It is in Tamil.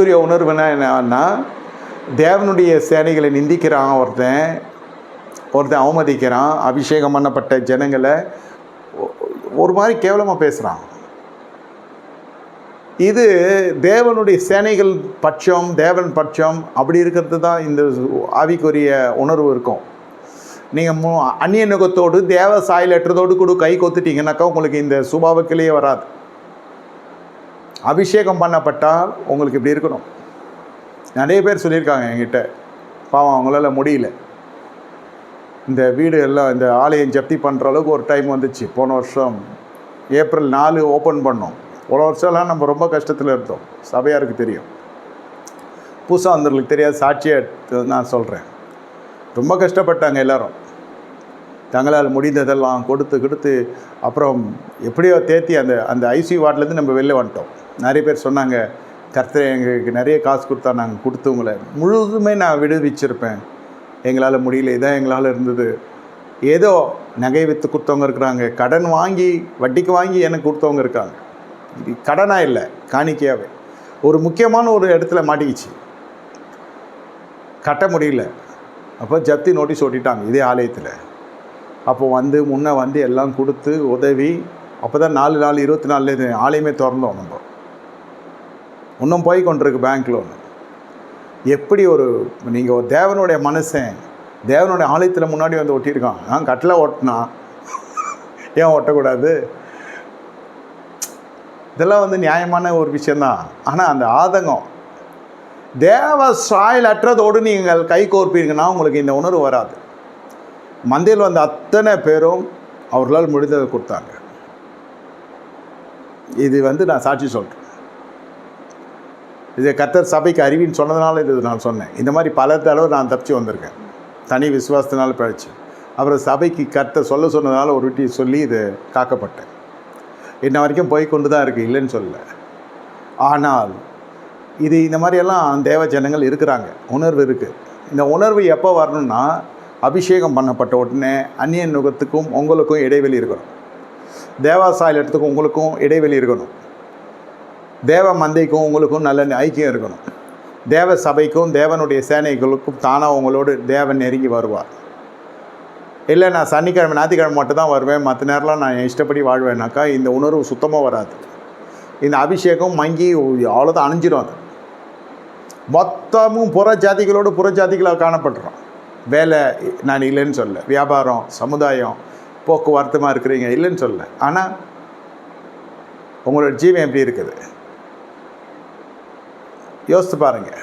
சூரிய உணர்வுனா என்னன்னா தேவனுடைய சேனைகளை நிந்திக்கிறான் ஒருத்தன். ஒருத்தன் அவமதிக்கிறான். அபிஷேகம் பண்ணப்பட்ட ஜனங்களை ஒரு மாதிரி கேவலமாக பேசுகிறான் இது தேவனுடைய சேனைகள் பட்சம் தேவன் பட்சம் அப்படி இருக்கிறது தான் இந்த ஆவிக்குரிய உணர்வு இருக்கும். நீங்கள் மு அந்நிய நுகத்தோடு தேவ சாயலற்றதோடு கூட கை கொத்துட்டீங்கன்னாக்கா உங்களுக்கு இந்த சுபாவக்கிலேயே வராது. அபிஷேகம் பண்ணப்பட்டால் உங்களுக்கு இப்படி இருக்கணும். நிறைய பேர் சொல்லியிருக்காங்க என்கிட்ட. பாவம் அவங்களால முடியல. இந்த வீடு எல்லாம் இந்த ஆலயம் ஜப்தி பண்ணுற அளவுக்கு ஒரு டைம் வந்துச்சு. போன வருஷம் ஏப்ரல் நாலு ஓப்பன் பண்ணோம். போன வருஷம்லாம் நம்ம ரொம்ப கஷ்டத்தில் இருந்தோம். சபையாருக்கு தெரியும். புதுசாக வந்தவர்களுக்கு தெரியாது சாட்சியாக நான் சொல்கிறேன் ரொம்ப கஷ்டப்பட்டாங்க எல்லாரும். தங்களால் முடிந்ததெல்லாம் கொடுத்து கொடுத்து அப்புறம் எப்படியோ தேத்தி அந்த அந்த ஐசியூ வார்ட்லேருந்து நம்ம வெளில வந்துட்டோம். நிறைய பேர் சொன்னாங்க கர்த்தரை எங்களுக்கு நிறைய காசு கொடுத்தா நாங்கள் கொடுத்தவங்கள முழுதுமே நான் விடுவிச்சிருப்பேன். எங்களால் முடியல இதான் எங்களால் இருந்தது. ஏதோ நகை விற்று கொடுத்தவங்க இருக்கிறாங்க கடன் வாங்கி வட்டிக்கு வாங்கி எனக்கு கொடுத்தவங்க இருக்காங்க. இது கடனாக இல்லை காணிக்கையாகவே ஒரு முக்கியமான ஒரு இடத்துல மாட்டிக்கிச்சு. கட்ட முடியல. அப்போ ஜப்தி நோட்டீஸ் ஓட்டிட்டாங்க இதே ஆலயத்தில். அப்போ வந்து முன்னே வந்து எல்லாம் கொடுத்து உதவி அப்போ தான் நாலு நாள் இருபத்தி நாலு ஆலயமே திறந்தோம் நம்ம. இன்னும் போய் கொண்டிருக்கு பேங்க் லோன் எப்படி ஒரு நீங்கள் ஒரு தேவனுடைய மனுஷன் தேவனுடைய ஆலயத்தில் முன்னாடி வந்து ஒட்டியிருக்கான். நான் கட்டில் ஓட்டினா ஏன் ஒட்டக்கூடாது? இதெல்லாம் வந்து நியாயமான ஒரு விஷயந்தான் ஆனால் அந்த ஆதங்கம். தேவ சாயல் அற்றதோடு நீங்கள் கை கோர்ப்பீங்கன்னா உங்களுக்கு இந்த உணர்வு வராது. மந்தையில் வந்த அத்தனை பேரும் அவர்களால் முடிந்ததை கொடுத்தாங்க. இது வந்து நான் சாட்சி சொல்கிறேன் இது கத்தர் சபைக்கு அறிவின்னு சொன்னதுனால இது நான் சொன்னேன். இந்த மாதிரி பல தடவை நான் தப்பிச்சு வந்திருக்கேன். தனி விசுவாசத்தினால பழிச்சு. அப்புறம் சபைக்கு கர்த்தர் சொல்ல சொன்னதுனால ஒரு விட்டி சொல்லி இது காக்கப்பட்டேன். இன்ன வரைக்கும் போய் கொண்டு தான் இருக்குது இல்லைன்னு சொல்லலை. ஆனால் இது இந்த மாதிரியெல்லாம் தேவ ஜனங்கள் இருக்கிறாங்க. உணர்வு இருக்குது இந்த உணர்வு எப்போ வரணும்னா அபிஷேகம் பண்ணப்பட்ட உடனே அந்நிய நுகத்துக்கும் உங்களுக்கும் இடைவெளி இருக்கணும். தேவாசாயலத்துக்கும் உங்களுக்கும் இடைவெளி இருக்கணும். தேவ மந்தைக்கும் உங்களுக்கும் நல்ல ஐக்கியம் இருக்கணும். தேவ சபைக்கும் தேவனுடைய சேனைகளுக்கும் தானாக உங்களோடு தேவன் நெருங்கி வருவார். இல்லை நான் சனிக்கிழமை ஞாயிற்றுக்கிழமை மட்டும் தான் வருவேன். மற்ற நேரம்லாம் நான் இஷ்டப்படி வாழ்வேனாக்கா இந்த உணர்வு சுத்தமாக வராது. இந்த அபிஷேகம் மங்கி அவ்வளோதான் அணிஞ்சிடும் அது. மொத்தமும் புற ஜாதிகளோடு புற ஜாதிகளாக காணப்படுறோம். வேலை நான் இல்லைன்னு சொல்ல வியாபாரம் சமுதாயம் போக்குவரத்துமாக இருக்கிறீங்க இல்லைன்னு சொல்ல ஆனால் உங்களோட ஜீவன் எப்படி இருக்குது? யோசித்து பாருங்கள்